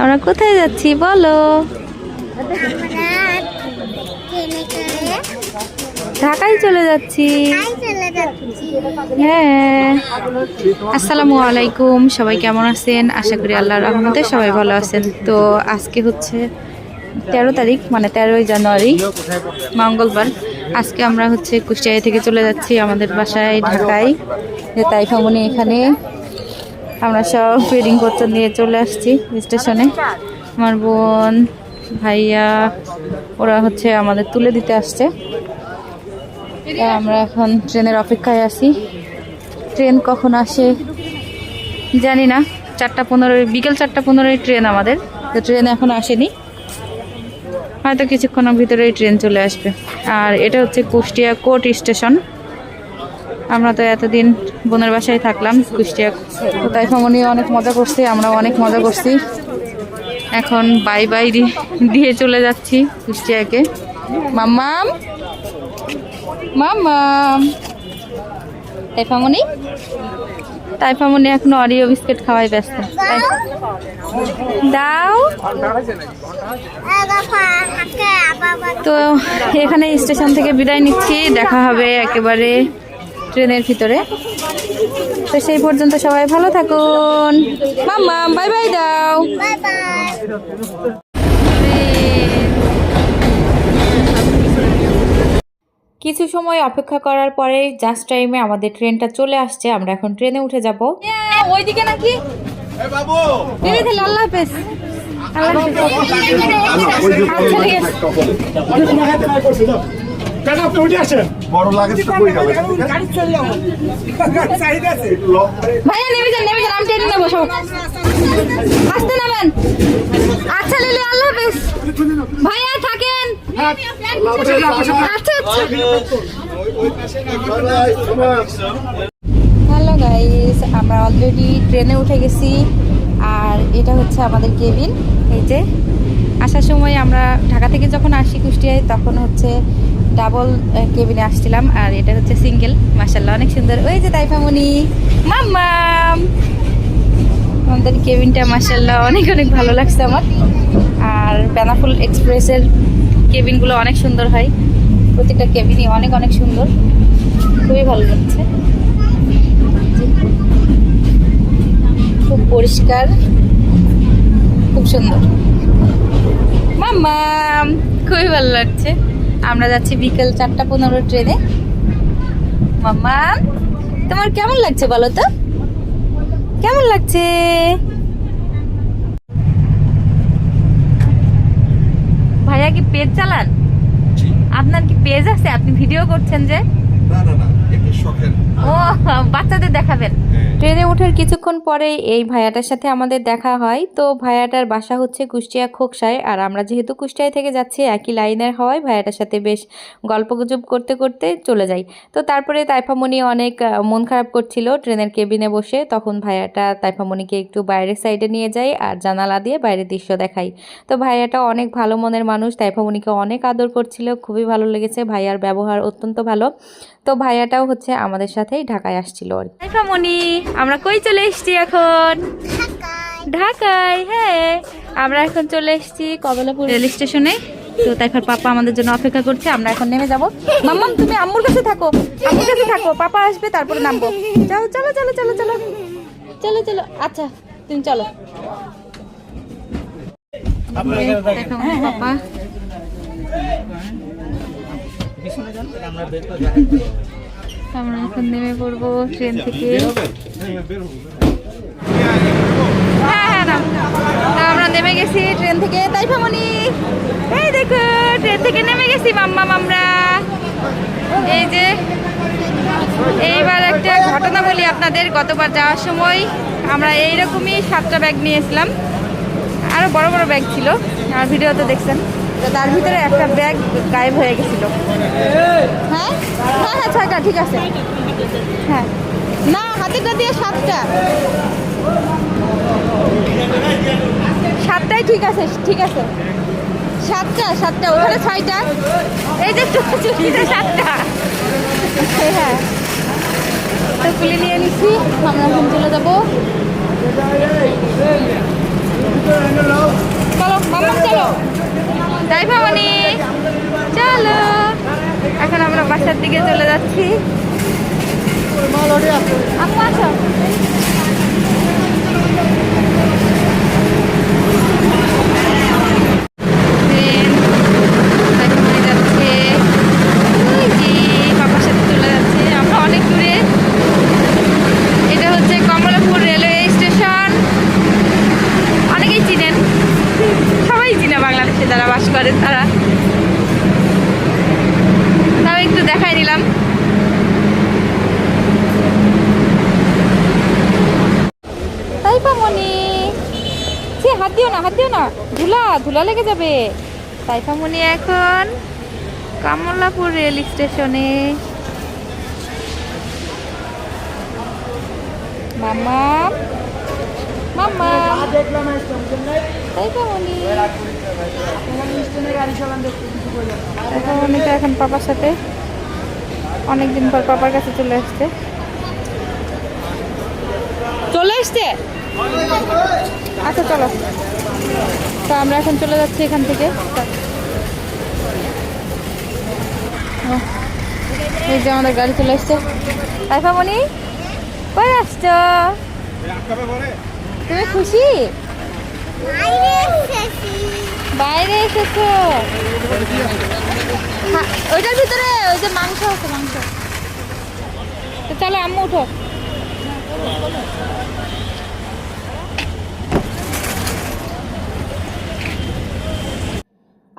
আমরা কোথায় যাচ্ছি বলো? ঢাকায় চলে যাচ্ছি। হ্যাঁ। আসসালামু আলাইকুম, সবাই কেমন আছেন? আশা করি আল্লাহর রহমতে সবাই ভালো আছেন। তো আজকে হচ্ছে তেরো তারিখ মানে তেরোই জানুয়ারি, মঙ্গলবার। আজকে আমরা হচ্ছে কুষ্টিয়া থেকে চলে যাচ্ছি আমাদের বাসায় ঢাকায়। যে তাইফামনি এখানে আমরা সব ফিডিং পত্র নিয়ে চলে আসছি স্টেশনে। আমার বোন, ভাইয়া, ওরা হচ্ছে আমাদের তুলে দিতে আসছে। আমরা এখন ট্রেনের অপেক্ষায় আছি। ট্রেন কখন আসে জানি না। চারটা পনেরোই বিকেল চারটা পনেরোই ট্রেন আমাদের। তো ট্রেন এখন আসেনি। হয়তো কিছুক্ষণের ভিতরেই ট্রেন চলে আসবে। আর এটা হচ্ছে কুষ্টিয়া কোর্ট স্টেশন। আমরা তো এতদিন বোনের বাসায় থাকলাম, কুষ্টিয়া। তাই ভ্রমণে অনেক মজা করছি আমরা অনেক মজা করছি। এখন বাই বাই দিয়ে চলে যাচ্ছি কুষ্টিয়াকে। মাম্মাম! মাম্মাম! তাইফামনি তাইফামনি এখনও অরিও বিস্কিট খাওয়াই ব্যস্ত। দাও। তো এখানে স্টেশন থেকে বিদায় নিচ্ছি, দেখা হবে একেবারে ট্রেনের ভিতরে। তো সেই পর্যন্ত সবাই ভালো থাকুন। মাম্মা বাই বাই দাও। কিছু সময় অপেক্ষা করার পরে জাস্ট টাইমে আমাদের ট্রেনটা চলে আসছে আমরা এখন ট্রেনে উঠে যাব। ওইদিকে নাকি? আল্লাহ হাফেজ। আল্লাহ হাফেজ। আচ্ছা, কেন আপনি উঠে আসেন বড় লাগে তো কই গেল ভাইয়া নেমে যান নেমে যান আমি ট্রেনে নেব সব। আসতে নামেন। আচ্ছা লিলি আল্লাহ হাফেজ। ভাইয়া থাকেন। আচ্ছা আচ্ছা। হ্যালো গাইস আমরা অলরেডি ট্রেনে উঠে গেছি। আর এটা হচ্ছে আমাদের কেবিন। এই যে আসার সময় আমরা ঢাকা থেকে যখন আসি কুষ্টিয়ায় তখন হচ্ছে ডাবল কেবিনে আসছিলাম, আর এটা হচ্ছে সিঙ্গেল মাসাল্লাহ অনেক সুন্দর। ওই যে তাইফামনি মাম্মাম আমাদের কেবিনটা মাসাল্লাহ অনেক অনেক ভালো লাগছে আমার। আর বেনাফুল এক্সপ্রেসের কেবিনগুলো অনেক সুন্দর হয়। প্রতিটা কেবিনই অনেক অনেক সুন্দর। খুবই ভালো লাগছে। খুব পরিষ্কার, খুব সুন্দর। মাম্মা! খুবই ভালো লাগছে। আমরা যাচ্ছি বিকেল চারটা পনেরো ট্রেনে। মাম্মা তোমার কেমন লাগছে বলো তো? কেমন লাগছে? ভাইয়া কি পেজ চালান? আপনার কি পেজ আছে? আপনি ভিডিও করছেন যে? ও দেখাবেন। ট্রেনে ওঠার কিছুক্ষণ পরে এই ভাইয়াটার সাথে আমাদের দেখা হয়। তো ভাইয়াটার বাসা হচ্ছে কুষ্টিয়া খোকসায়। আর আমরা যেহেতু কুষ্টিয়ায় থেকে যাচ্ছি একই লাইনের হওয়ায় ভাইয়াটার সাথে বেশ গল্পগুজব করতে করতে চলে যাই। তো তারপরে তাইফামণি অনেক মন খারাপ করছিল ট্রেনের কেবিনে বসে। তখন ভাইয়াটা তাইফামণিকে একটু বাইরের সাইডে নিয়ে যায় আর জানালা দিয়ে বাইরের দৃশ্য দেখাই। তো ভাইয়াটা অনেক ভালো মনের মানুষ। তাইফামণিকে অনেক আদর করছিল। খুবই ভালো লেগেছে। ভাইয়ার ব্যবহার অত্যন্ত ভালো। তো ভাইয়াটাও হচ্ছে আমাদের সাথেই ঢাকায় আসছিল আর মনি আমরা কই চলে এসেছি এখন? ঢাকায়। হ্যাঁ। আমরা এখন চলে এসেছি কমলাপুর রেল স্টেশনে। তো তারপর পাপা আমাদের জন্য অপেক্ষা করছে আমরা এখন নেমে যাব। মাম্মাম তুমি আম্মুর কাছে থাকো। আম্মুর কাছে থাকো। পাপা আসবে তারপরে নামবো। চলো চলো চলো চলো চলো। চলো চলো। আচ্ছা তুমি চলো। দেখো পাপা আমরা এখন নেমে পড়ব ট্রেন থেকে। হ্যাঁ হ্যাঁ আমরা নেমে গেছি ট্রেন থেকে। তাই ভামনি এই দেখো, ট্রেন থেকে নেমে গেছি, মাম্মা আমরা এই যে, এইবার একটা ঘটনা বলি আপনাদের, গতবার যাওয়ার সময় আমরা এইরকমই সাতটা ব্যাগ নিয়েছিলাম। আরও বড় বড় ব্যাগ ছিল, আর ভিডিওতে দেখছেন। তো তার ভিতরে একটা ব্যাগ গায়েব হয়ে গেছিল। হ্যাঁ? হ্যাঁ হ্যাঁ ছয়টা, ঠিক আছে। হ্যাঁ। না হাতেরটা দিয়ে সাতটা। সাতটাই ঠিক আছে ঠিক আছে। সাতটা সাতটা, ওখানে ছয়টা। এই যে সাতটা। হ্যাঁ। তো খুলে নিয়ে নিচ্ছি আমরা এখন চলে যাব। দেখি আপু আসো ট্রেন এখানে যাচ্ছে ওই যে বাবার সাথে চলে যাচ্ছে আমরা অনেক দূরে এটা হচ্ছে কমলাপুর রেলওয়ে স্টেশন অনেকেই চিনেন সবাই চিনে বাংলাদেশে যারা বাস করেন তারা তাও একটু দেখাই নিলাম তাই পামনি সে হাত দিও না হাত দিও না। ধুলা ধুলা লেগে যাবে। তাইফামনি এখন কমলাপুর রেল স্টেশনে। মামা মামা তাইফামনি তো এখন পাপার সাথে। অনেকদিন পর পাপার কাছে চলে আসছে। চলে আসছে? আচ্ছা চলো। তো আমরা এখন চলে যাচ্ছি এখান থেকে। এই যে আমাদের গাড়ি চলে আসছে। তাইফামণি কই আসছো? তুমি খুশি? বাইরে এসেছ। ওইটার ভিতরে ওই যে মাংস আছে মাংস। তো চলো আম্মু উঠো।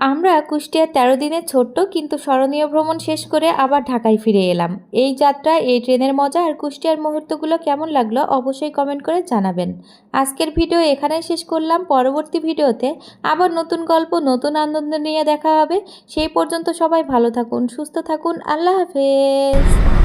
আমরা কুষ্টিয়ার তেরো দিনের ছোট্ট কিন্তু স্মরণীয় ভ্রমণ শেষ করে আবার ঢাকায় ফিরে এলাম। এই যাত্রা, এই ট্রেনের মজা আর কুষ্টিয়ার মুহূর্তগুলো কেমন লাগল অবশ্যই কমেন্ট করে জানাবেন। আজকের ভিডিও এখানেই শেষ করলাম। পরবর্তী ভিডিওতে আবার নতুন গল্প, নতুন আনন্দ নিয়ে দেখা হবে। সেই পর্যন্ত সবাই ভালো থাকুন, সুস্থ থাকুন। আল্লাহ হাফেজ।